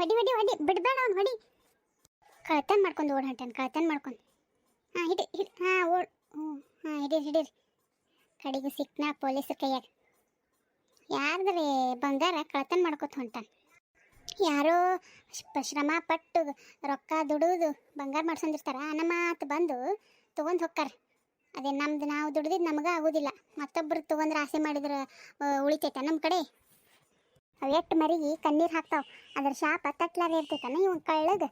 ಹೊಡಿ ಹೊಡಿ ಹೊಡಿ. ಬಿಡಬೇಡ ಅವ್ನು, ಹೊಡಿ. ಕಳ್ತನ್ ಮಾಡ್ಕೊಂಡು ಓಡ್ ಹೊಂಟಾನ ಕಳ್ತನ್ ಮಾಡ್ಕೊಂಡು. ಹಾಂ, ಹಿಡಿ ಹಿಡಿ. ಹಾಂ, ಓಡ್. ಹ್ಞೂ, ಹಾಂ ಹಿಡೀರಿ ಹಿಡೀರಿ ಕಡೆಗೆ ಸಿಕ್ನಾ ಪೊಲೀಸ್ ಕೈಯಾಗ. ಯಾರ್ದ್ರಿ ಬಂಗಾರ ಕಳ್ತನ ಮಾಡ್ಕೊತ ಹೊಂಟಾನ ಯಾರೋ ಶ್ರಮ ಪಟ್ಟು ರೊಕ್ಕ ದುಡುದು ಬಂಗಾರ ಮಾಡ್ಸಂದಿರ್ತಾರ ಮಾತು ಬಂದು ತೊಗೊಂಡು ಹೊಕ್ಕಾರ. ಅದೇ ನಮ್ದು ನಾವು ದುಡ್ದಿದ್ದು ನಮಗೆ ಆಗೋದಿಲ್ಲ. ಮತ್ತೊಬ್ಬರು ತೊಗೊಂಡ್ರೆ ಆಸೆ ಮಾಡಿದ್ರೆ ಉಳಿತೈತೆ ನಮ್ಮ ಕಡೆ. ಅವು ಎಟ್ಟು ಮರಿಗೆ ಕಣ್ಣೀರು ಹಾಕ್ತಾವ. ಅದ್ರ ಶಾಪ ತಟ್ಲಾರ ಇರ್ತೈತನ ಇವನ್ ಕಳ್ಳಗ?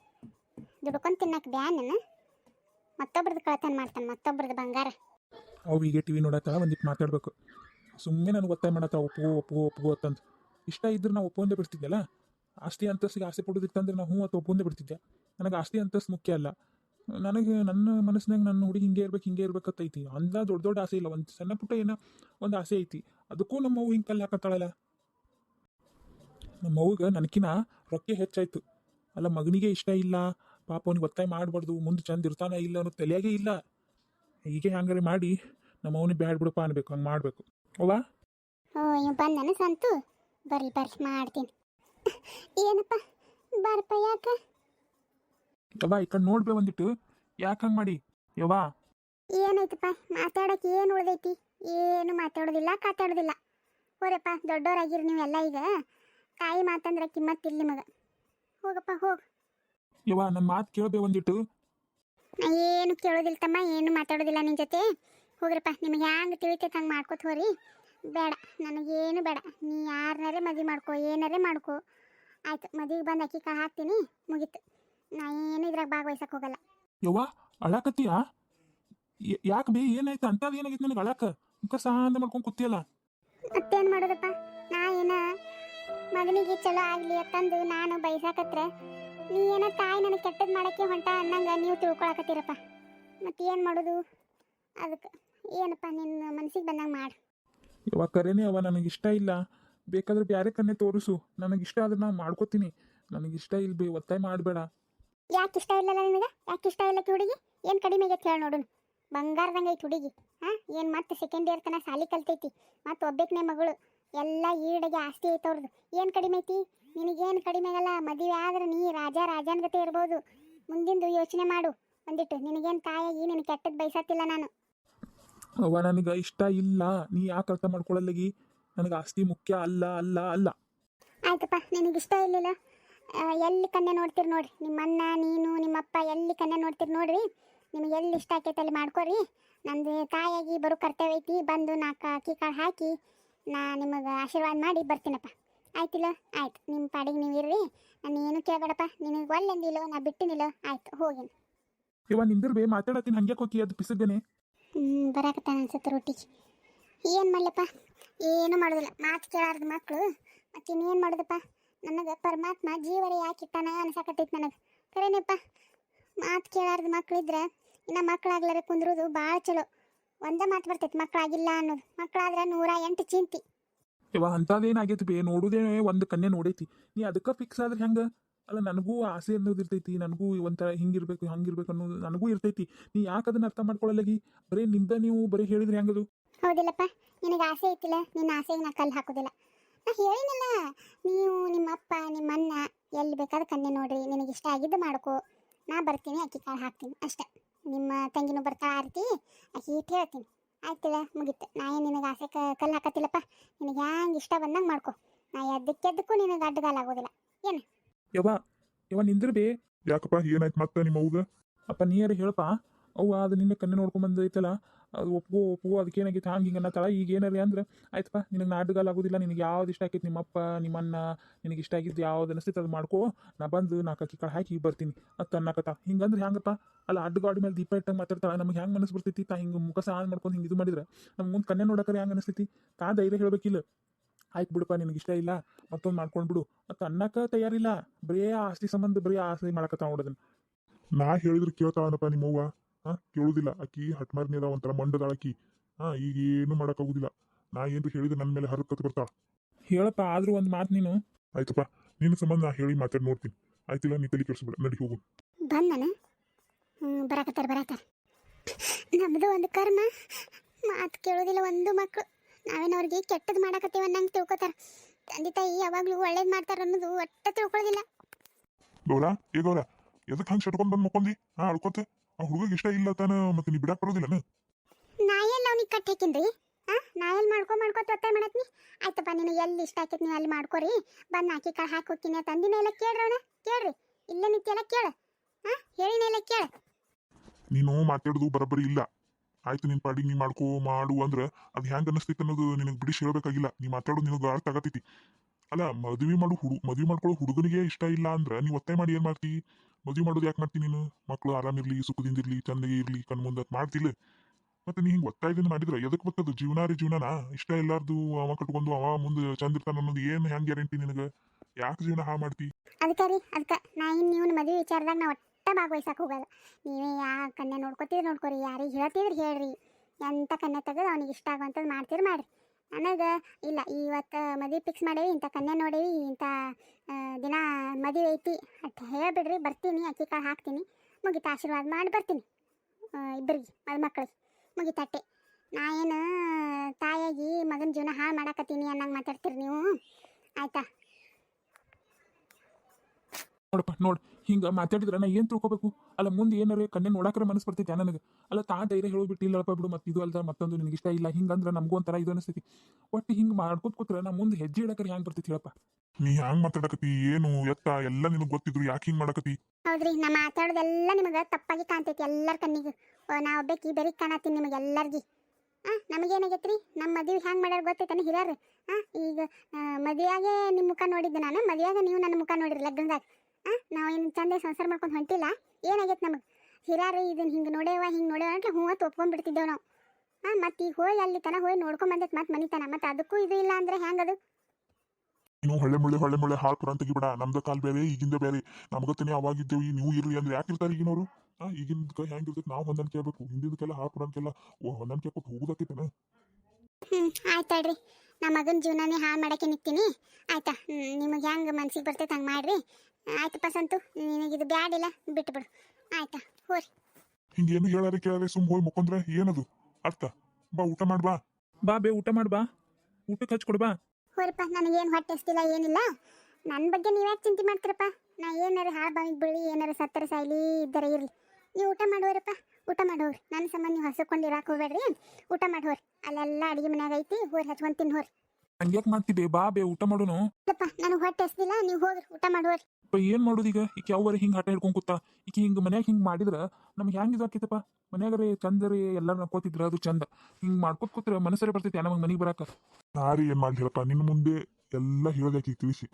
ದುಡ್ಕೊಂಡ್ ತಿನ್ನಕ್ಕೆ ಬ್ಯಾನನ? ಮತ್ತೊಬ್ರದ್ದು ಕಳ್ತನ ಮಾಡ್ತಾನ ಮತ್ತೊಬ್ರದ್ದು ಬಂಗಾರ. ಅವು ಈಗ ಟಿವಿ ನೋಡತ್ತ ಒಂದಿಟ್ಟು ಮಾತಾಡ್ಬೇಕು. ಸುಮ್ಮನೆ ನನಗೆ ಒತ್ತಾಯ ಮಾಡತ್ತ ಒಪ್ಪು ಒಪ್ಪು ಒಪ್ಪು ಅಂತಂದು. ಇಷ್ಟ ಇದ್ರೆ ನಾವು ಒಪ್ಪೊಂದೇ ಬಿಡ್ತಿದ್ದೆಲ್ಲ ಆಸ್ತಿ ಅಂತಸ್ತಿಗೆ ಆಸೆ ಪಡೋದಿತ್ತಂದ್ರೆ ನಾವು ಹ್ಞೂ ಅಥವಾ ಒಪ್ಪೊಂದೇ ಬಿಡ್ತಿದ್ದೆ. ನನಗೆ ಆಸ್ತಿ ಅಂತಸ್ತು ಮುಖ್ಯ ಅಲ್ಲ. ನನಗೆ ನನ್ನ ಮನಸ್ಸಿನಾಗ ನನ್ನ ಹುಡುಗಿ ಹಿಂಗೆ ಇರ್ಬೇಕು, ಹಿಂಗೆ ಇರ್ಬೇಕಂತ ಐತಿ ಅಂದ ದೊಡ್ಡ ದೊಡ್ಡ ಆಸೆ ಇಲ್ಲ. ಒಂದು ಸಣ್ಣ ಪುಟ್ಟ ಏನೋ ಒಂದು ಆಸೆ ಐತಿ. ಅದಕ್ಕೂ ನಮ್ಮ ಅವ್ವ ಹಿಂಗೆ ಕಲ್ಲು ಹಾಕತ್ತಾಳಲ್ಲ? ನಮ್ಮ ಅವ್ಗೆ ನನಕಿನ ರೊಕ್ಕ ಹೆಚ್ಚಾಯ್ತು. ಅಲ್ಲ ಮಗನಿಗೆ ಇಷ್ಟ ಇಲ್ಲ ಪಾಪ ಅವ್ನಿಗೆ ಒತ್ತಾಯ ಮಾಡಬಾರ್ದು ಮುಂದೆ ಚಂದ ಇರ್ತಾನೆ ಇಲ್ಲ ಅನ್ನೋ ತಲೆಯಾಗೇ ಇಲ್ಲ. ಹೀಗೆ ಹಂಗಾರೆ ಮಾಡಿ ನಮ್ಮ ಅವನಿಗೆ ಬ್ಯಾಡ್ ಬಿಡಪ್ಪ ಅನ್ಬೇಕು ಹಂಗೆ ಮಾಡಬೇಕು. ಅವ್ವ? ಓ ಇವ್ ಬಂದನ ಸಂತು? ಬರ್ರಿ ಬರ್ರಿ ಮಾಡ್ತೀನಿ. ಏನಪ್ಪ ಬಾರಪ್ಪ ಯಾಕ? ಯವ್ವ ಈ ಕಡೆ ನೋಡ್ಬೇ ಒಂದಿಟ್ಟು. ಯಾಕೆ ಹಂಗೆ ಮಾಡಿ? ಯವ್ವ? ಏನಾಯ್ತಪ್ಪ ಮಾತಾಡಕ್ಕೆ ಏನು ಉಳ್ದೈತಿ? ಏನು ಮಾತಾಡೋದಿಲ್ಲ ಕಾತಾಡೋದಿಲ್ಲ. ಹೋರಪ್ಪ ನೀವು ನೀವೆಲ್ಲ ಈಗ. ತಾಯಿ ಮಾತಂದ್ರೆ ಕಿಮ್ಮತ್ತಿಲ್ಲ ನಿಮಗೆ ಹೋಗಪ್ಪ ಹೋಗ. ಯವ್ವ ನನ್ನ ಮಾತು ಕೇಳಬೇ ಒಂದಿಟ್ಟು. ನಾ ಏನು ಕೇಳೋದಿಲ್ಲ ತಮ್ಮ ಏನು ಮಾತಾಡೋದಿಲ್ಲ ನಿನ್ನ ಜೊತೆ. ಹೋಗ್ರಪ್ಪ ನಿಮಗೆ ಹ್ಯಾಂಗೆ ತಿಳಿತೈತೆ ಹಂಗೆ ಮಾಡ್ಕೋತ ಹೋರಿ. ಬೇಡ ನನಗೇನು ಬೇಡ. ನೀ ಯಾರನ್ನಾರೇ ಮದುವೆ ಮಾಡ್ಕೋ ಏನಾರೇ ಮಾಡ್ಕೋ. ಆಯ್ತು ಮದುವೆಗೆ ಬಂದು ಅಕ್ಕಿ ಕಾಳು ಹಾಕ್ತೀನಿ ಮುಗೀತು. ನಾ ಏನು ಇದ್ರಾಗ ಭಾಗವಹಿಸಕ್ಕೆ ಹೋಗಲ್ಲ. ಯವ್ವ ಅಳಾಕತ್ತೀಯಾ? ಯಾಕೆ ಬೇ ಏನಾಯ್ತು? ಅಂತ ಏನಾಗಿತ್ತು ನನಗೆ ಅಳಾಕ? ಮುಖ ಸಾಂದ ಮಾಡ್ಕೊಂಡು ಕೂತಿಯಲ್ಲ. ಮತ್ತೇನು ಮಾಡೋದಪ್ಪ? ನಾ ಏನ ಮಗನಿಗೆ ಚಲೋ ಆಗಲಿ ಅಂತಂದು ನಾನು ಬಯಸಾಕತ್ರ ನೀ ಏನೋ ತಾಯಿ ನನಗೆ ಕೆಟ್ಟದ್ದು ಮಾಡೋಕ್ಕೆ ಹೊಂಟ ಅನ್ನಂಗೆ ನೀವು ತಿಳ್ಕೊಳಕತ್ತೀರಪ್ಪ. ಏನು ಮಾಡೋದು? ಅದಕ್ಕೆ ಏನಪ್ಪ ನಿನ್ನ ಮನಸ್ಸಿಗೆ ಬಂದಂಗೆ ಮಾಡು. ಯಾವ ಕರೆನೇ ಅವ ನನಗೆ ಇಷ್ಟ ಇಲ್ಲ. ಬೇಕಾದ್ರೆ ಬ್ಯಾರೆ ಕಣ್ಣೆ ತೋರಿಸು. ನನಗೆ ಇಷ್ಟ ಆದ್ರೆ ನಾನು ಮಾಡ್ಕೋತೀನಿ. ನನಗೆ ಇಷ್ಟ ಇಲ್ಲ ಬೇ ಒತ್ತಾಯ ಮಾಡಬೇಡ. ಯಾಕೆ ಇಷ್ಟ ಇಲ್ಲಲ್ಲ ನಿನಗೆ? ಯಾಕೆ ಇಷ್ಟ ಇಲ್ಲ ಹುಡುಗಿ? ಏನು ಕಡಿಮೆ ಆಗೈತೆ ಹೇಳಿ ನೋಡು ಬಂಗಾರದಂಗೆ ಐತಿ ಹುಡುಗಿ. ಹಾಂ ಏನು ಮತ್ತೆ ಸೆಕೆಂಡ್ ಇಯರ್ ತನಕ ಸಾಲಿ ಕಲ್ತೈತಿ. ಮತ್ತೆ ಒಬ್ಬೇಕನೇ ಮಗಳು. ಎಲ್ಲ ಈಡಗೆ ಆಸ್ತಿ ಐತೆ ಅವ್ರದ್ದು. ಏನು ಕಡಿಮೆ ಐತಿ? ನಿನಗೇನು ಕಡಿಮೆ ಆಗಲ್ಲ. ಮದುವೆ ಆದ್ರೆ ನೀ ರಾಜ ರಾಜನ ಜೊತೆ ಇರ್ಬೋದು. ಮುಂದಿಂದು ಯೋಚನೆ ಮಾಡು. ಒಂದಿಟ್ಟು ನಿನಗೇನು ತಾಯಾಗಿ ನಿನಗೆ ಕೆಟ್ಟದ್ದು ಬಯಸತ್ತಿಲ್ಲ ನಾನು. ಅವ ನನಗೆ ಇಷ್ಟ ಇಲ್ಲ. ನೀ ಯಾಕೆ ಅರ್ಥ ಮಾಡ್ಕೊಳ್ಳಲ್ಲಗಿ ನನಗೆ ಆಸ್ತಿ ಮುಖ್ಯ ಅಲ್ಲ ಅಲ್ಲ ಅಲ್ಲ. ಆಯ್ತಪ್ಪ ನಿನಗೆ ಇಷ್ಟ ಇರಲಿಲ್ಲ ಎಲ್ಲಿ ಕನ್ನೆ ನೋಡ್ತೀರಿ ನೋಡ್ರಿ. ನಿಮ್ಮ ಅಣ್ಣ ನೀನು ನಿಮ್ಮಪ್ಪ ಎಲ್ಲಿ ಕನ್ನೆ ನೋಡ್ತೀರಿ ನೋಡ್ರಿ. ನಿಮಗೆ ಎಲ್ಲಿ ಇಷ್ಟ ಆಕೈತೆ ಅಲ್ಲಿ ಮಾಡ್ಕೊರಿ. ನಂದು ತಾಯಾಗಿ ಬರೋ ಕರ್ತವ್ಯ ಐತಿ. ಬಂದು ನಾಲ್ಕು ಅಕ್ಕಿ ಕಾಳು ಹಾಕಿ ನಾ ನಿಮಗೆ ಆಶೀರ್ವಾದ ಮಾಡಿ ಬರ್ತೀನಪ್ಪ. ಆಯ್ತಿಲ್ಲ? ಆಯ್ತು. ನಿಮ್ಮ ಪಾಡಿಗೆ ನೀವು ಇರ್ರಿ. ನಾನು ಏನು ಕೇಳಬೇಡಪ್ಪ. ನಿನಗೆ ಒಲ್ಲೆಂದಿಲ್ಲೋ? ನಾ ಬಿಟ್ಟಿನಿಲ್ಲ? ಆಯ್ತು ಹೋಗಿನ. ಇವ ನಿಂದಿರ್ ಬೇ ಮಾತಾಡತ್ತೀನಿ ಹಂಗೆ ಹೋಗಿ ಅದು ಪಿಸಗನೆ ಹ್ಞೂ ಬರಾಕತ್ತಾನ ಅನ್ಸುತ್ತೆ ರೊಟ್ಟಿ ಏನು ಮಾಡ್ಲಪ್ಪ? ಏನು ಮಾಡೋದಿಲ್ಲ. ಮಾತು ಕೇಳಾರ್ದ ಮಕ್ಕಳು ಮತ್ತೆ ಇನ್ನೇನು ಮಾಡೋದಪ್ಪ? ನನಗೆ ಪರಮಾತ್ಮ ಜೀವರ ಯಾಕೆ ಇಟ್ಟಾನ ಅನ್ಸಕತ್ತೈತಿ ನನಗೆ. ಕರೇನಪ್ಪ ಮಾತು ಕೇಳಾರ್ದ ಮಕ್ಕಳಿದ್ರೆ ಇನ್ನು ಮಕ್ಕಳಾಗ್ಲಾರ ಕುಂದ್ರೋದು ಭಾಳ ಚಲೋ. ಒಂದೇ ಮಾತು ಬರ್ತೈತಿ ಮಕ್ಕಳಾಗಿಲ್ಲ ಅನ್ನೋದು. ಮಕ್ಕಳಾದ್ರೆ ನೂರ ಎಂಟು ಚಿಂತಿ. ಯವ್ವ ಅಂಥದ್ದೇನಾಗೈತಿ ಬೇ ನೋಡುದೇ ಒಂದು ಕನ್ಯೆ ನೋಡೈತಿ. ನೀ ಅದಕ್ಕೆ ಫಿಕ್ಸ್ ಆದ್ರೆ ಹೆಂಗೆ? ಅಲ್ಲ ನನಗೂ ಆಸೆ ಅನ್ನೋದು ಇರ್ತೈತಿ. ನನಗೂ ಒಂಥರ ಹಿಂಗಿರ್ಬೇಕು ಹಂಗಿರ್ಬೇಕು ಅನ್ನೋದು ನನಗೂ ಇರ್ತೈತಿ. ನೀ ಯಾಕೆ ಅದನ್ನ ಅರ್ಥ ಮಾಡ್ಕೊಳ್ಳಲ್ಲಗಿ ಬರೀ ನಿಂದ ನೀವು ಬರೀ ಹೇಳಿದ್ರೆ ಹೆಂಗದು? ಹೌದಿಲ್ಲಪ್ಪ ನಿನಗೆ ಆಸೆ ಐತಿಲ್ಲ. ನಿನ್ನ ಆಸೆಗೆ ನಾ ಕಲ್ಲು ಹಾಕೋದಿಲ್ಲ. ನಾ ಹೇಳಿನಲ್ಲ ನೀವು ನಿಮ್ಮ ಅಪ್ಪ ನಿಮ್ಮ ಅಣ್ಣ ಎಲ್ಲಿ ಬೇಕಾದ್ರೆ ಕನ್ನೆ ನೋಡ್ರಿ. ನಿನಗೆ ಇಷ್ಟ ಆಗಿದ್ದು ಮಾಡ್ಕೋ. ನಾ ಬರ್ತೀನಿ ಅಕ್ಕಿ ಕಾಳು ಹಾಕ್ತೀನಿ. ಅಷ್ಟೆ. ನಿಮ್ಮ ತಂಗಿನೂ ಬರ್ತಾ ಆರ್ತಿ? ಹೀಟ್ ಇಟ್ಟು ಹೇಳ್ತೀನಿ. ಆಯ್ತಿಲ್ಲ ಮುಗೀತು. ನಾ ಏನು ನಿನಗೆ ಆಸೆ ಕಲ್ಲು ಹಾಕತ್ತಿಲ್ಲಪ್ಪ? ನಿನಗೆ ಹ್ಯಾಂಗೆ ಇಷ್ಟ ಬಂದಂಗೆ ಮಾಡ್ಕೊ. ನಾ ಎದ್ದಕ್ಕೆದ್ದಕ್ಕೂ ನಿನಗೆ ಅಡ್ಡಗಾಲಾಗೋದಿಲ್ಲ. ಏನು? ಯವ್ವ ಯವ್ವ ನಿಂದಿರ್ಬಿ. ಬೇ ಯಾಕಪ್ಪ ಏನಾಯ್ತು ಮತ್ತೆ ನಿಮ್ಮ ಅವ್ಗ? ಅಪ್ಪ ನೀಯಾರ ಹೇಳಪ್ಪ? ಅವ್ವ, ಅದು ನಿನ್ನ ಕಣ್ಣು ನೋಡ್ಕೊಂಡು ಬಂದೈತಲ್ಲ ಅದು ಒಪ್ಪು ಒಪ್ಪು ಅದಕ್ಕೆ ಏನಾಗೈತೆ? ಹಂಗೆ ಹಿಂಗೆ ಅನ್ನತ್ತಾಳ? ಈಗ ಏನಾರ ಅಂದ್ರೆ, ಆಯ್ತಪ್ಪ, ನಿನಗೆ ನಾಟಗಾಲ ಆಗೋದಿಲ್ಲ, ನಿನಗೆ ಯಾವ್ದು ಇಷ್ಟ ಆಕೈತಿ ನಿಮ್ಮಪ್ಪ, ನಿಮ್ಮಣ್ಣ, ನಿನಗೆ ಇಷ್ಟ ಆಗಿದ್ದು ಯಾವ್ದು ಅನಿಸ್ತೈತೆ ಅದು ಮಾಡ್ಕೋ. ನಾ ಬಂದು ನಾಲ್ಕು ಅಕ್ಕಿ ಕಾಳು ಹಾಕಿ ಬರ್ತೀನಿ. ಅಂತ ಅನ್ನಕತ್ತ? ಹಿಂಗಂದ್ರೆ ಹೆಂಗಪ್ಪ ಅಲ್ಲ ಅಡ್ಡಗಾಡಿ ಮೇಲೆ ದೀಪ ಇಟ್ಟಂಗೆ ಮಾತಾಡ್ತಾಳೆ, ನಮಗೆ ಹೆಂಗೆ ಮನಸ್ಸು ಬರ್ತೈತಿ? ತಾ ಹಿಂಗೆ ಮುಖ ಸಾನ್ ಮಾಡ್ಕೊಂಡು ಹಿಂಗೆ ಇದು ಮಾಡಿದ್ರೆ, ನಮ್ಗೆ ಮುಂದೆ ಕನ್ಯೆ ನೋಡಕ್ರೆ ಹೆಂಗೆ ಅನಿಸ್ತೈತಿ? ತಾ ಧೈರ್ಯ ಹೇಳಬೇಕಿಲ್ಲ. ಆಯ್ತು ಬಿಡಪ್ಪ, ನಿನಗೆ ಇಷ್ಟ ಇಲ್ಲ, ಮತ್ತೊಂದು ಮಾಡ್ಕೊಂಡು ಬಿಡು. ಮತ್ತು ಅನ್ನಕ್ಕೆ ತಯಾರಿಲ್ಲ. ಬರೀ ಆಸ್ತಿ ಸಂಬಂಧ, ಬರೀ ಆಸೆ ಮಾಡಕತ್ತಾವ ನೋಡೋದನ್ನ ನಾ ಹೇಳಿದ್ರು ಕೇಳ್ತಾಳನಪ್ಪ ನಿಮ್ಮ ಅವ್ವ ಹಾ ಕೇಳುದಿಲ್ಲ. ಅಕ್ಕಿ ಹಟ್ಮಾರ್ನಿ ಅದ ಒಂಥರ ಮಂಡದಾಳ ಅಕ್ಕಿ ಹಾ ಈಗ ಏನು ಮಾಡಕ್ಕಾಗುದಿಲ್ಲ. ನಾ ಏನು ಹೇಳಿದ್ರೆ ನನ್ನ ಮೇಲೆ ಹರಕತ್ ಬರ್ತಾಳ ಹೇಳಪ್ಪ ಆದ್ರೂ ಒಂದು ಮಾತು ನೀನು. ಆಯ್ತಪ್ಪ ನಿನ್ನ ಸಂಬಂಧ ನಾ ಹೇಳಿ ಮಾತಾಡಿ ನೋಡ್ತೀನಿ. ಆಯ್ತಿಲ್ಲ ನೀ ತಲೆ ಕೆಡಿಸ್ಬೇಡ. ನಡಿ ಹೋಗು. ಬಂದನ ಹ್ಞೂ ಬರಾಕತ್ತಾರ ಬರಾಕತ್ತಾರ. ನಮ್ಮದು ಒಂದು ಕರ್ಮ. ಮಾತು ಕೇಳೋದಿಲ್ಲ ಒಂದು ಮಕ್ಕಳು ನಾವೇನು ಅವ್ರಿಗೆ ಕೆಟ್ಟದ್ದು ಮಾಡಕತ್ತೀವಿ ಅನ್ನಂಗೆ ತಿಳ್ಕೊತಾರ. ತಂದೆ ತಾಯಿ ಯಾವಾಗಲೂ ಒಳ್ಳೇದು ಮಾಡ್ತಾರ ಅನ್ನೋದು ಒಟ್ಟ ತಿಳ್ಕೊಳ್ಳೋದಿಲ್ಲ ಗೌರ ಏ ಗೌರ ಎದಕ್ಕೆ ಹಂಗೆ ಶಟ್ಕೊಂಡು ಬಂದು ಮಕ್ಕೊಂದಿ? ಹಾಂ ಅಳ್ಕೊತ. ಆ ಹುಡುಗಗೆ ಇಷ್ಟ ಇಲ್ಲ ತಾನ ಮತ್ತೆ ನೀ ಬಿಡಾಕ್ ಬರೋದಿಲ್ಲನ ನಾ? ಎಲ್ಲ ಅವ್ನಿಗೆ ಕಟ್ ಹಾಕಿನ್ರಿ? ಆ ನಾ ಎಲ್ಲಿ ಮಾಡ್ಕೊ ಮಾಡ್ಕೊತ ಒತ್ತಾಯ ಮಾಡತ್ನಿ? ಆಯ್ತಪ್ಪ ನೀನು ಎಲ್ಲಿ ಇಷ್ಟ ಆಕೈತಿ ನೀವು ಅಲ್ಲಿ ಮಾಡ್ಕೊರಿ. ಬಂದು ಹಾಕಿ ಕಾಳು ಹಾಕಿ ಹೋಗ್ತೀನಿ ತಂದಿನ ಎಲ್ಲ ಕೇಳ್ರವಣ ಕೇಳ್ರಿ ಇಲ್ಲ ನಿಂತಿಯಲ್ಲ ಕೇಳ. ಹಾ ಹೇಳಿನ ಎಲ್ಲ ಕೇಳ. ನೀನು ಮಾತಾಡೋದು ಬರಬರಿ ಇಲ್ಲ. ಆಯ್ತು ನಿನ್ ಪಾಡಿ ನೀ ಮಾಡ್ಕೋ ಮಾಡು ಅಂದ್ರೆ ಅದ್ ಹೆಂಗ್ ಅನ್ನಿಸ್ತಿತ್ತು ಅನ್ನೋದು ನಿನಗೆ ಬಿಡಿಸಿ ಹೇಳ್ಬೇಕಾಗಿಲ್ಲ. ನೀ ಮಾತಾಡೋದು ನಿನಗೆ ಅರ್ಥ ಆಗತೈತಿ. ಅಲ್ಲ ಮದ್ವಿ ಮಾಡು ಹುಡು ಮದ್ವಿ ಮಾಡ್ಕೊಳ್ಳೋ ಹುಡುಗನಿಗೆ ಇಷ್ಟ ಇಲ್ಲ ಅಂದ್ರೆ ನೀ ಒತ್ತಾಯ ಮಾಡಿ ಏನ್ ಮಾಡ್ತಿ? ಮದ್ವಿ ಮಾಡೋದು ಯಾಕೆ ಮಾಡ್ತೀನಿ ನೀನು? ಮಕ್ಕಳು ಆರಾಮಿರಲಿ, ಸುಖದಿಂದಿರಲಿ, ಚಂದಗೆ ಇರಲಿ ಕಣ್ಣು ಮುಂದೆ ಮಾಡ್ತಿಲ್ಲ ಮತ್ತೆ ನೀ ಹಿಂಗೆ ಒತ್ತಾಯದಿಂದ ಮಾಡಿದ್ರೆ? ಎದಕ್ಕೆ ಬರ್ತದ? ಜೀವನಾರಿ ರೀ ಜೀವನನ. ಇಷ್ಟ ಎಲ್ಲಾರ್ದು ಅವ ಕಟ್ಕೊಂಡು ಅವ ಮುಂದೆ ಚಂದ ಅನ್ನೋದು ಏನ್ ಹೆಂಗ್ ಗ್ಯಾರಂಟಿ ನಿನಗೆ? ಯಾಕೆ ಜೀವನ ಹಾ ಮಾಡ್ತಿ? ಅದಕ್ಕೆ ರೀ, ಅದಕ್ಕೆ ನಾ ಇನ್ನು ನೀವು ಮದುವೆ ವಿಚಾರದಾಗ ನಾ ಒಟ್ಟ ಭಾಗವಹಿಸಕ್ಕೆ ಹೋಗಲ್ಲ. ನೀವೇ ಯಾ ಕನ್ಯಾ ನೋಡ್ಕೋತೀರಿ ನೋಡ್ಕೊರಿ, ಯಾರಿಗೆ ಹೇಳ್ತಿದ್ರೆ ಹೇಳ್ರಿ. ಎಂಥ ಕನ್ಯಾ ತೆಗೆದು ಅವ್ನಿಗೆ ಇಷ್ಟ ಆಗುವಂಥದ್ದು ಮಾಡ್ತೀರಿ ಮಾಡ್ರಿ. ನನಗೆ ಇಲ್ಲ. ಇವತ್ತು ಮದುವೆ ಫಿಕ್ಸ್ ಮಾಡೇವಿ, ಇಂಥ ಕನ್ಯಾ ನೋಡೇವಿ, ಇಂಥ ದಿನ ಮದುವೆ ಐತಿ ಅಂತ ಹೇಳಿಬಿಡ್ರಿ. ಬರ್ತೀನಿ, ಅಕ್ಕಿ ಕಾಳು ಹಾಕ್ತೀನಿ. ಮುಗಿತ ಆಶೀರ್ವಾದ ಮಾಡಿ ಬರ್ತೀನಿ ಇಬ್ಬರಿಗೆ ಮದು ಮಕ್ಕಳಿಗೆ ಮುಗಿತಟ್ಟೆ ನಾ ಏನು, ತಾಯಾಗಿ ಮಗನ ಜೀವನ ಹಾಳು ಮಾಡಾಕತ್ತೀನಿ ಅನ್ನಂಗೆ ಮಾತಾಡ್ತೀರಿ ನೀವು? ಆಯ್ತಾ? ನೋಡಪ್ಪ ನೋಡ್. ಹಿಂಗ ಮಾತಾಡಿದ್ರ ನಾ ಏನ್ ತಿಳ್ಕೊಬೇಕು? ಅಲ್ಲ ಮುಂದೆ ಏನಾರ ಕಣ್ಣೆ ನೋಡಾಕರ ಮನಸ್ಸು ಬರ್ತೈತೆ ನನಗೆ. ಅಲ್ಲ ತಾ ಧೈರ್ಯ ಹೇಳೋಬಿಟ್ಟು ಇಲ್ಲಪ್ಪ ಬಿಡು ಮತ್ತೆ ಇದು ಅಲ್ದ ಮತ್ತೊಂದು ನಿನಗೆ ಇಷ್ಟ ಇಲ್ಲ. ಹಿಂಗಂದ್ರೆ ನಮಗೂ ಒಂಥರ ಇದು ಅನಿಸ್ತೈತಿ ಒಟ್ಟು ಹಿಂಗೆ ಮಾಡ್ಕೊತ ಕೂತ್ರೆ ನಾ ಮುಂದೆ ಹೆಜ್ಜೆ ಇಡಕ್ರೆ ಹ್ಯಾಂಗ್ ಬರ್ತೈತಿ ಹೇಳಪ್ಪ? ನೀ ಹ್ಯಾಂಗ್ ಮಾತಾಡಕತಿ ಏನು ಎತ್ತ? ಎಲ್ಲ ನಿನಗ್ ಗೊತ್ತಿದ್ರು ಯಾಕೆ ಹಿಂಗ್ ಮಾಡಕತಿ ಹೌದ್ರಿ ನಾ ಮಾತಾಡೋದೆಲ್ಲ ನಿಮಗೆ ತಪ್ಪಾಗಿ ಕಾಣ್ತೈತಿ ಎಲ್ಲರ ಕಣ್ಣಿಗೆ. ನಾ ಒಬ್ಬಾಕಿ ಬೆರಿ ಕಾಣತ್ತೀನಿ ನಿಮಗೆ ಎಲ್ಲರಿಗೂ. ಹಾಂ ನಮಗೇನಾಗೈತ್ರಿ? ನಮ್ಮ ಮದುವೆ ಹ್ಯಾಂಗೆ ಮಾಡ್ಯಾರ ಗೊತ್ತೈತನ ಹಿರಿಯರು? ಹಾಂ ಈಗ ಮದುವೆಯಾಗೆ ನಿಮ್ಮ ಮುಖ ನೋಡಿದ್ದೆ ನಾನು. ಮದುವೆಯಾಗ ನೀವು ನನ್ನ ಮುಖ ನೋಡಿರಿ ಲಗ್ನದಾಗ. ನಾವು ಏನು ಚಂದ ಸಂಸಾರ ಮಾಡ್ಕೊಂಡು ಹೊಂಟಿಲ್ಲ ಏನಾಗೈತೆ ನಮಗೆ? ಹಿರಾರು ಇದನ್ನ ಹಿಂಗೆ ನೋಡೇವ ಹಿಂಗೆ ನೋಡೇವ ಅಂತ ಹೂವ ತೊಪ್ಕೊಂಡ್ಬಿಡ್ತಿದ್ದೇವೆ ನಾವು. ಹಾಂ ಮತ್ತೆ ಈಗ ಹೋಗಿ ಅಲ್ಲಿ ತನಕ ಹೋಗಿ ನೋಡ್ಕೊಂಡ್ ಬಂದೈತೆ ಮತ್ತೆ ಮನಿತನ ಮತ್ತೆ ಅದಕ್ಕೂ ಇದು ಇಲ್ಲ ಅಂದ್ರೆ ಅದು ನೀವು ಹೊಳ್ಳೆ ಮುಳ್ಳೆ ಹೊಳ್ಳೆ ಮುಳ್ಳೆ ಹಾಳು ಅಂತ ಬಿಡ ನಮ್ದು ಕಾಲ್ ಬೇರೆ ಈಗಿಂದ ಬೇರೆ. ನಮಗತ್ತನೇ ಅವಾಗಿದ್ದೇವೆ ನೀವು ಇರ್ಲಿ ಅಂದ್ರೆ ಯಾಕೆ ಇರ್ತಾರೆ ಈಗಿನವರು? ಹಾಂ ಈಗಿನ ಹೆಂಗ್ ಇರ್ತೈತೆ ನಾವು ಹೊಂದಾಣಿಕೆ ಆಗ್ಬೇಕು. ಹಿಂದಿದ್ದಕ್ಕೆಲ್ಲ ಹಾಳು ಓ ಹೊಂದಾಣಿಕೆ ಕೊಟ್ಟು ಹೋಗುದಕ್ಕೈತೇನ ಹ್ಞೂ ಆಯ್ತು ಹೇಳ್ರಿ ನಮ್ಮ ಮಗನ ಜೀವನನೇ ಹಾಳು ಮಾಡಕ್ಕೆ ನಿಂತೀನಿ ಆಯ್ತಾ? ನಿಮಗೆ ಹೆಂಗೆ ಮನ್ಸಿಗೆ ಬರ್ತೈತೆ ಹಂಗೆ ಮಾಡ್ರಿ. ಆಯ್ತಪ್ಪ ಪಸಂತು ನಿನಗಿದು ಬ್ಯಾಡಿಲ್ಲ ಬಿಟ್ಬಿಡು. ಆಯ್ತಾ ಹೋರಿ. ಹಿಂಗೇನು ಹೇಳಾರೆ ಕೇಳಾರೆ ಸುಮ್ ಹೋಗಿ ಮುಕ್ಕೊಂಡ್ರೆ ಏನದು? ಅರ್ಥ? ಬಾ ಊಟ ಮಾಡ್ ಬಾ. ಬಾ ಬೇ ಊಟ ಮಾಡ್ ಬಾ. ಊಟಕ್ಕೆ ಹಚ್ಕೊಡು ಬಾ. ಹೋರಪ್ಪ ನನಗೇನು ಹೊಟ್ಟೆ ಹಸ್ತಿಲ್ಲ ಏನಿಲ್ಲ. ನನ್ನ ಬಗ್ಗೆ ನೀವ್ಯಾಕೆ ಚಿಂತೆ ಮಾಡ್ತೀರಪ್ಪ? ನಾ ಏನಾರು ಹಾಳು ಬಾವಿಗೆ ಬೀಳಿ ಏನಾರು ಸತ್ತರ ಸಾಯ್ಲಿ ಇದ್ದರೆ ಇರಲಿ. ನೀವು ಊಟ ಮಾಡೋರಪ್ಪ ಊಟ ಮಾಡೋರಿ ನನ್ನ ಸಂಬಂಧ ನೀವು ಹಸುಕೊಂಡು ಇರಾಕ್ ಹೋಗ್ಬೇಡ್ರಿ. ಊಟ ಮಾಡೋರಿ ಅಲ್ಲೆಲ್ಲ ಅಡಿಗೆ ಮನ್ಯಾಗ ಐತಿ ಹೋರಿ ಹಚ್ಕೊಂಡು ತಿನ್ ಹೋರಿ. ಹಂಗ್ಯಾಕ್ ಮಾಡ್ತಿದ್ದೆ? ಬಾ ಬೇ ಊಟ ಮಾಡೋನು. ಇಲ್ಲಪ್ಪ ನನಗೆ ಹೊಟ್ಟೆ ಹಸ್ದಿಲ್ಲ ನೀವು ಹೋಗ್ರಿ ಊಟ ಮಾಡೋರಿ. ಅಪ್ಪ ಏನ್ ಮಾಡೋದು ಈಗ? ಈಕೆ ಯಾವಾರ ಹಿಂಗೆ ಹಠ ಹಿಡ್ಕೊಂಡ್ ಕೂತ? ಈಕೆ ಹಿಂಗ್ ಮನ್ಯಾಗ ಹಿಂಗ್ ಮಾಡಿದ್ರ ನಮ್ಗೆ ಹೆಂಗ್ ಇದಾಕೈತಪ್ಪ ಮನ್ಯಾಗರೆ ಚಂದರಿ ಎಲ್ಲಾರು ನಕ್ಕೋತಿದ್ರ ಅದು ಚಂದ. ಹಿಂಗ್ ಮಾಡ್ಕೊತ ಕೂತ್ರ ಮನಸ್ಸರೇ ಬರ್ತೈತಿ ನಮಗೆ ಮನೆಗೆ ಬರಾಕ. ನಾರಿ ಏನ್ ಮಾಡ್ಲಿ ಹೇಳಪ್ಪ ನಿನ್ನ ಮುಂದೆ ಎಲ್ಲ ಹೇಳ್ದಾಕಿ ತಿಳಿಸಿ?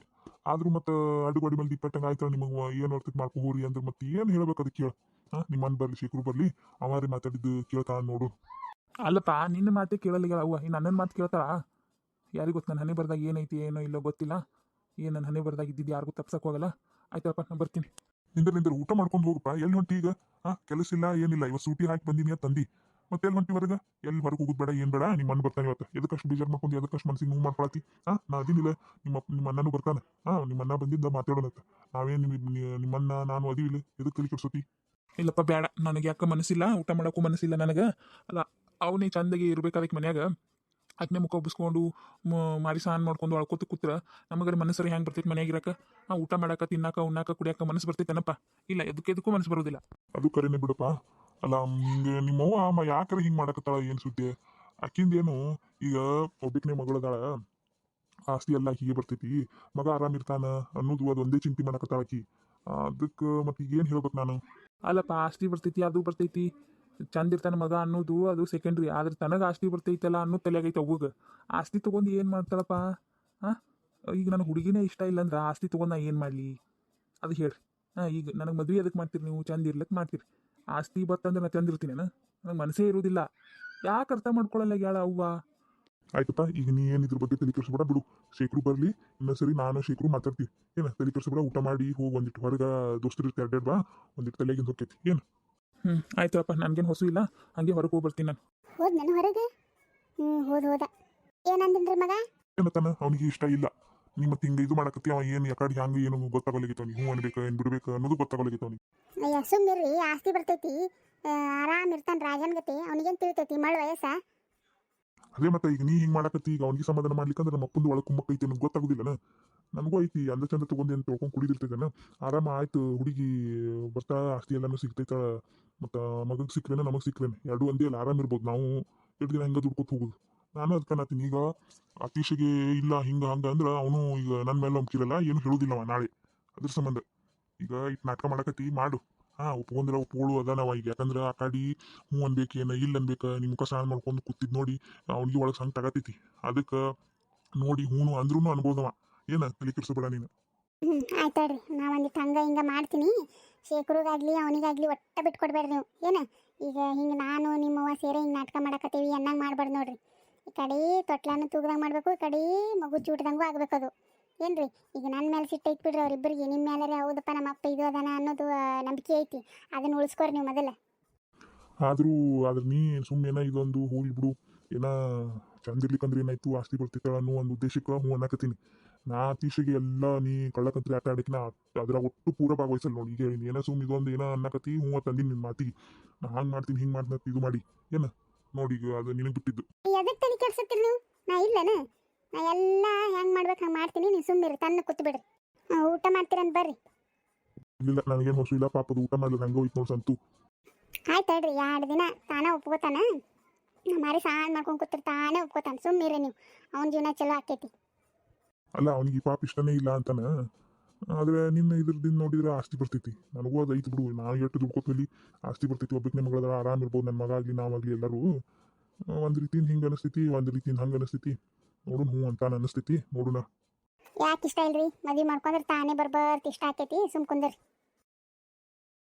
ಆದ್ರೂ ಮತ್ತೆ ಅಡುಗಡಿ ಮಲ್ದಿ ಮೇಲೆ ದಿಪ್ಪಟ್ಟಂಗ ಆಯ್ತು ನಿಮಗೆ ಏನ್ ನೋಡ್ತೈತಿ ಮಾಡ್ಕೊ ಹೋರಿ ಅಂದ್ರೆ ಮತ್ತೆ ಏನ್ ಹೇಳ್ಬೇಕು ಅದಕ್ಕೆ ಕೇಳ. ಹಾ ನಿಮ್ಮ ಮನ್ ಬರ್ಲಿ ಶೇಖರು ಬರ್ಲಿ ಅವಾರಿ ಮಾತಾಡಿದ್ದು ಕೇಳ್ತಾ ನೋಡು. ಅಲ್ಲಪ್ಪ ನಿನ್ನ ಮಾತೇ ಕೇಳಲ್ಲ ಅವ್ವ ನನ್ನ ಮಾತು ಕೇಳ್ತಾಳ? ಯಾರಿಗೂ ಗೊತ್ತು ನನ್ನ ಹಣೆ ಬರ್ದಾಗ ಏನೈತಿ ಏನೋ ಇಲ್ಲೋ ಗೊತ್ತಿಲ್ಲ. ಏನು ನನ್ನ ಹಣೆ ಬರ್ದಾಗ ಇದ್ದಿದ್ದು ಯಾರಿಗೂ ತಪ್ಸಕ್ಕೆ ಹೋಗಲ್ಲ. ಆಯ್ತಪ್ಪ ನಾನು ಬರ್ತೀನಿ. ನಿಂದ್ರ ನಿಂದ್ರ ಊಟ ಮಾಡ್ಕೊಂಡು ಹೋಗಪ್ಪ. ಎಲ್ಲಿ ಹೊಂಟಿ ಈಗ? ಹಾಂ ಕೆಲಸ ಇಲ್ಲ ಏನಿಲ್ಲ. ಇವತ್ತು ಸೂಟಿ ಹಾಕಿ ಬಂದಿನಿ ಅಂತ ತಂದಿ. ಮತ್ತೆ ಎಲ್ಲಿ ಹೊಂಟಿ ಹೊರಗ? ಎಲ್ಲಿ ಹೊರಗೆ ಹೋಗುದು ಬೇಡ ಏನು ಬೇಡ. ನಿಮ್ಮ ಅಣ್ಣ ಬರ್ತಾನೆ ಇವತ್ತು. ಎದಕ್ಕಷ್ಟು ಬೇಜಾರು ಮಾಡ್ಕೊಂಡು ಎದಕ್ಕಷ್ಟು ಮನಸ್ಸಿಗೆ ನೋವು ಮಾಡ್ಕೊಳತಿ ಹಾಂ ನಾ ಅದಿನಿಲ್ಲ. ನಿಮ್ಮ ಅಪ್ಪ- ನಿಮ್ಮ ಅಣ್ಣನೂ ಬರ್ತಾನೆ. ಹಾಂ ನಿಮ್ಮ ಅಣ್ಣ ಬಂದಿಂದ ಮಾತಾಡೋಣತ್ತ ನಾವೇನು ನಿಮ್ಮ ನಿಮ್ಮ ಅಣ್ಣ ನಾನು ಅದಿವಿಲ್ಲ ಎದಕ್ಕೆ ಕಲಿ ಕೆಡ್ಸೋತಿ? ಇಲ್ಲಪ್ಪ ಬೇಡ. ನನಗೆ ಯಾಕೆ ಮನಸ್ಸಿಲ್ಲ. ಊಟ ಮಾಡೋಕ್ಕೂ ಮನಸ್ಸಿಲ್ಲ ನನಗೆ. ಅಲ್ಲ ಅವನೇ ಚಂದಾಗಿ ಇರ್ಬೇಕಾದಕ್ಕೆ ಮನ್ಯಾಗ? ಅಗ್ನೆ ಮುಖ ಒಬ್ಬಿಸ್ಕೊಂಡು ಮಾರಿ ಸಾನ್ ಮಾಡ್ಕೊಂಡು ಅಳ್ಕೊತ ಕೂತ್ರ ನಮಗರ ಮನಸ್ಸರಿ ಹೆಂಗೆ ಬರ್ತೈತೆ ಮನೆಯಾಗ ಇರಕ್ಕೆ ಆ ಊಟ ಮಾಡಾಕ ತಿನ್ನಾಕ ಉಣ್ಣಾಕ ಕುಡಿಯಾಕ ಮನಸ್ಸು ಬರ್ತೈತೇನಪ್ಪ? ಇಲ್ಲ ಎದಕ್ಕೆ ಎದಕ್ಕೂ ಮನಸ್ಸು ಬರೋದಿಲ್ಲ. ಅದು ಕರೆನೆ ಬಿಡಪ್ಪ. ಅಲ್ಲ ನಿಮ್ಮ ನಿಮ್ಮವ್ವ ಅಮ್ಮ ಯಾಕರ ಹಿಂಗೆ ಮಾಡಕತ್ತಾಳ ಏನು ಸುದ್ದಿ? ಆಕಿಂದೇನು ಈಗ ಒಬ್ಬಕ್ಕನೇ ಮಗಳದಾಳ. ಆಸ್ತಿ ಎಲ್ಲ ಹೀಗೆ ಬರ್ತೈತಿ. ಮಗ ಆರಾಮ್ ಇರ್ತಾನ ಅನ್ನೋದು ಅದು ಒಂದೇ ಚಿಂತೆ ಮಾಡಕತ್ತಾಳ ಆಕಿ. ಅದಕ್ಕೆ ಮತ್ತೆ ಈಗ ಏನು ಹೇಳ್ಬೇಕು ನಾನು? ಅಲ್ಲಪ್ಪ ಆಸ್ತಿ ಬರ್ತೈತಿ ಅದು ಬರ್ತೈತಿ. ಚಂದ ಇರ್ತಾನೆ ಮಗ ಅನ್ನೋದು ಅದು ಸೆಕೆಂಡ್ರಿ ಆದ್ರೆ ತನಗೆ ಆಸ್ತಿ ಬರ್ತೈತಲ್ಲ ಅನ್ನೋ ತಲೆಯಾಗೈತೆ ಅವಾಗ ಆಸ್ತಿ ತೊಗೊಂಡು ಏನು ಮಾಡ್ತಾಳಪ್ಪ? ಹಾಂ ಈಗ ನನಗೆ ಹುಡುಗಿನೇ ಇಷ್ಟ ಇಲ್ಲ ಅಂದ್ರೆ ಆಸ್ತಿ ತೊಗೊಂಡು ನಾ ಏನು ಮಾಡಲಿ? ಅದು ಹೇಳ್ರಿ. ಹಾಂ ಈಗ ನನಗೆ ಮದುವೆ ಅದಕ್ಕೆ ಮಾಡ್ತೀರಿ ನೀವು? ಚಂದ ಇರ್ಲಕ್ಕೆ ಮಾಡ್ತೀರಿ. ಆಸ್ತಿ ಬರ್ತಂದ್ರೆ ನಾ ಚಂದ ಅಣ್ಣ ನನಗೆ ಮನಸ್ಸೇ ಇರೋದಿಲ್ಲ. ಯಾಕೆ ಅರ್ಥ ಮಾಡ್ಕೊಳ್ಳಲ್ಲ ಯಾಳ ಅವ್ವ? ಆಯ್ತಪ್ಪ, ಈಗ ನೀ ಏನ್ ಇದ್ರ ಬಗ್ಗೆ ತಲೆ ಬಿಡ ಬಿಡು. ಶೇಖರು ಬರಲಿ, ಇನ್ನ ಸರಿ ನಾನು ಶೇಖರು ಮಾತಾಡ್ತೀವಿ. ಏನ, ತಲೆ ಬಿಡ ಊಟ ಮಾಡಿ ಹೋಗಿ ಒಂದಿಟ್ಟು ಹೊರಗ. ದೋಸ್ತರು ಇರ್ತಾರೆ ಬಾ ಒಂದಿಟ್ಟು ತಲೆಗಿಂದ ಹೋಗ್ತೈತಿ ಏನ್? ಹ್ಞೂ ಅಪ್ಪ ನನಗೇನು ಹೊಸು ಇಲ್ಲ. ಹಂಗೆ ಹೊರಗೆ ಹೋಗಿ ಬರ್ತೀನಿ ನಾನು. ಹೋದ್ ನಾನು ಹೊರಗೆ? ಹ್ಞೂ ಹೋದ ಹೋದ. ಏನಂದ್ರಿ ಮಗ? ಏನತ್ತಾನ ಅವನಿಗೆ ಇಷ್ಟ ಇಲ್ಲ. ನೀ ಮತ್ತೆ ಹಿಂಗೆ ಇದು ಮಾಡಕತ್ತಿ ಅವ ಏನು ಯಾಕಡೆ ಹ್ಯಾಂಗ ಏನು ಗೊತ್ತಾಗಲಿಕ್ಕೆ ಅವ್ನಿಗೆ. ಹ್ಞೂ ಅನ್ಬೇಕು ಏನು ಬಿಡ್ಬೇಕು ಅನ್ನೋದು ಗೊತ್ತಾಗಲಿಕ್ಕೆ ಅವ್ನಿಗೆ. ಅಯ್ಯ ಸುಮ್ಮಿರ್ರಿ ಆಸ್ತಿ ಬರ್ತೈತಿ. ಆರಾಮ್ ಇರ್ತಾನ ರಾಜನ್ ಗತಿ ಅವನಿಗೇನು ತಿಳಿತೈತಿ ಮಳ್ ವಯಸ್ಸ? ಅದೇ ಮತ್ತೆ ಈಗ ನೀ ಹಿಂಗ್ ಮಾಡಕತ್ತಿ ಈಗ ಅವನಿಗೆ ಸಮಾಧಾನ ಮಾಡ್ಲಿಕ್ಕಂದ್ರೆ ನಮ್ಮ ಅಪ್ಪಂದು ಒಳಗೆ ಕುಮ್ಮಕ್ಕೈತಿ ಅನ್ನೋದು ಗೊತ್ತಾಗುದಿಲ್ಲನ? ನನಗೂ ಐತಿ ಅಂದ ಚಂದ ತಗೊಂಡು ಏನು ತೊಳ್ಕೊಂಡು ಕುಡಿದಿರ್ತೈತೇನ ಆರಾಮ ಆಯ್ತು, ಹುಡುಗಿ ಬರ್ತಾ ಆಸ್ತಿ ಎಲ್ಲಾನು ಸಿಗ್ತೈತ? ಮತ್ತು ಮಗಗೆ ಸಿಕ್ರೇನೆ ನಮಗೆ ಸಿಕ್ರೇನೆ ಎರಡು ಒಂದೇ ಅಲ್ಲ, ಆರಾಮ ಇರ್ಬೋದು. ನಾವು ಎರಡು ದಿನ ಹಿಂಗೆ ದುಡ್ಕೊತ ಹೋಗುದು. ನಾನು ಅದಕ್ಕೆ ಅನ್ನತ್ತೀನಿ ಈಗ ಅತೀಶಿಗೆ ಇಲ್ಲ, ಹಿಂಗೆ, ಹಂಗೆ ಅಂದ್ರೆ ಅವನು ಈಗ ನನ್ನ ಮೇಲೆ ನಂಬಿಕಿರಲ್ಲ ಏನು ಹೇಳುದಿಲ್ಲವ ನಾಳೆ. ಅದ್ರ ಸಂಬಂಧ. ಈಗ ಇಟ್ಟು ನಾಟಕ ಮಾಡಕತ್ತಿ, ಮಾಡು. ಹಾ ಒಪ್ಕೊಂಡ್ರೆ ಒಪ್ಕೊಳ್ಳು ಅದಾನವ ಈಗ. ಯಾಕಂದ್ರೆ ಆ ಕಾಡಿ ಹ್ಞೂ ಅನ್ಬೇಕು, ಏನ ಇಲ್ಲ ಅನ್ಬೇಕು ನಿಮ್ಮ ಮುಖ ಸ್ನಾನ ಮಾಡ್ಕೊಂಡು ಕೂತಿದ್ದು ನೋಡಿ, ಅವ್ನಿಗೆ ಒಳಗೆ ಸಂಗ್ ತಗತೈತಿ ಅದಕ್ಕೆ ನೋಡಿ ಹ್ಞೂ ಅಂದ್ರೂ ಅನ್ಬೋದವ. ಏನ ತಲೆ ಕೆಡ್ಸಬೇಡ ನೀನು? ಹ್ಞೂ ಆಯ್ತು ತಡ್ರಿ. ನಾ ಒಂದಿಟ್ಟು ಹಂಗೆ ಹಿಂಗೆ ಮಾಡ್ತೀನಿ. ಶೇಖರಿಗಾಗ್ಲಿ ಅವನಿಗಾಗ್ಲಿ ಒಟ್ಟ ಬಿಟ್ಕೊಡ್ಬೇಡ್ರಿ ನೀವು. ಏನು? ಈಗ ಹಿಂಗೆ ನಾನು ನಿಮ್ಮವ್ವ ಸೇರಿ ಹಿಂಗೆ ನಾಟಕ ಮಾಡಕತ್ತೀವಿ ಅನ್ನಂಗೆ ಮಾಡ್ಬಾರ್ದು ನೋಡ್ರಿ. ಈ ಕಡೆ ತೊಟ್ಲನ್ನು ತೂಗ್ದಂಗೆ ಮಾಡಬೇಕು ಈ ಕಡೆ ಮಗು ಚೂಟ್ದಂಗೂ ಆಗ್ಬೇಕು ಅದು ಏನ್ರಿ? ಈಗ ನನ್ನ ಮೇಲೆ ಸಿಟ್ಟು ಐತಿ ಬಿಡ್ರಿ ಅವ್ರಿಬ್ಬರಿಗೆ ನಿಮ್ಮ ಮೇಲೆ ಹೌದಪ್ಪ ನಮ್ಮ ಅಪ್ಪ ಇದು ಅದಾನ ಅನ್ನೋದು ನಂಬಿಕೆ ಐತಿ. ಅದನ್ನ ಉಳಿಸ್ಕೊರಿ ನೀವು ಮೊದಲ. ಆದರೂ ಆದ್ರೆ ನೀ ಸುಮ್ಮನೆ ಇದೊಂದು ಹೋಗ್ಲಿ ಬಿಡು. ಏನ ಚಂದ ಇರ್ಲಿಕ್ಕಂದ್ರೆ ಏನಾಯ್ತು ಆಸ್ತಿ ಬರ್ತಿತ್ತಳ ಅನ್ನೋ ಒಂದು ಉದ್ದೇಶಕ್ಕೆ ಹ್ಞೂ ಅನ್ನಕತ್ತೀನಿ. ನಾ ಅತೀಶಿಗೆ ಎಲ್ಲ ನೀ ಕಳ್ಳಕಂತ್ರಿ ಆಟ ಆಡಕ್ಕೆ ನಾ ಅದ್ರಾಗ ಒಟ್ಟು ಪೂರ ಭಾಗವಹಿಸಲ್ಲ ನೋಡಿ. ಈಗ ಹೇಳಿನಿ ಏನೋ ಸುಮ್ ಇದೊಂದು ಏನೋ ಅನ್ನಕತ್ತಿ ಹ್ಞೂ ತಂದಿ ನಿನ್ ಮಾತಿಗೆ ನಾ ಹಂಗ್ ಮಾಡ್ತೀನಿ ಹಿಂಗ್ ಮಾಡ್ತೀನಿ ಇದು ಮಾಡಿ. ಏನ? ನೋಡಿ ಈಗ ಅದು ನಿನಗೆ ಬಿಟ್ಟಿದ್ದು. ಎದಕ್ಕೆ ತಲೆ ಕೆಡ್ಸತ್ತೀರಿ ನೀವು? ನಾ ಇಲ್ಲನ? ನಾ ಎಲ್ಲ ಹೆಂಗೆ ಮಾಡ್ಬೇಕು ಹಂಗೆ ಮಾಡ್ತೀನಿ. ನೀವು ಸುಮ್ಮಿರಿ ತನ್ನ ಕೂತ್ ಬಿಡ್ರಿ. ಊಟ ಮಾಡ್ತೀರಂತ ಬರ್ರಿ. ಇಲ್ಲ ನನಗೇನು ಹೊಸ ಇಲ್ಲ ಪಾಪದ ಊಟ ಮಾಡ್ಲಿಲ್ಲ ಹಂಗೆ ಹೋಯ್ತು ನೋಡಿ ಸಂತು. ಆಯ್ತು ಹೇಳ್ರಿ ಎರಡು ದಿನ ತಾನೇ ಒಪ್ಕೋತಾನ? ಮಾರಿ ಸಾಣ್ ಮಾಡ್ಕೊಂಡು ಕೂತಿರ್ತಾನೆ ಒಪ್ಕೋತಾನ. ಸುಮ್ಮನಿರಿ ನೀವು. ಅವನ ಜೀವನ ಚಲೋ ಆಕೈತಿ. ಅಲ್ಲ, ಅವನಿಗೆ ಪಾಪ ಇಷ್ಟನೇ ಇಲ್ಲ ಅಂತಾನ. ಆದ್ರೆ ನಿನ್ನ ಇದ್ರದಿಂದ ನೋಡಿದ್ರೆ ಆಸ್ತಿ ಬರ್ತೈತಿ ನನಗೂ ಅದು ಐತಿ ಬಿಡು. ನಾನು ಎಷ್ಟು ದುಡ್ಕೋತಲ್ಲಿ ಆಸ್ತಿ ಬರ್ತೈತಿ ಒಬ್ಬಕ್ಕೆ ಮಗಳ ಆರಾಮ್ ಇರ್ಬೋದು. ನನ್ನ ಮಗ ಆಗಲಿ ನಾವಾಗಲಿ ಎಲ್ಲರೂ. ಒಂದು ರೀತಿಯಿಂದ ಹಿಂಗೆ ಅನಿಸ್ತೈತಿ, ಒಂದು ರೀತಿಯಿಂದ ಹಂಗೆ ಅನಿಸ್ತೈತಿ. ನೋಡೋಣ ಹ್ಞೂ ಅಂತ ಅನಿಸ್ತೈತಿ. ನೋಡೋಣ. ಯಾಕೆ ಇಷ್ಟ ಇಲ್ರಿ? ಮದುವೆ ಮಾಡ್ಕೊಂಡ್ರೆ ತಾನೇ ಬರ್ಬರ್ತಿ. ಇಷ್ಟ ಆಕೈತಿ? ಸುಮ್ ಕುಂದ್ರಿ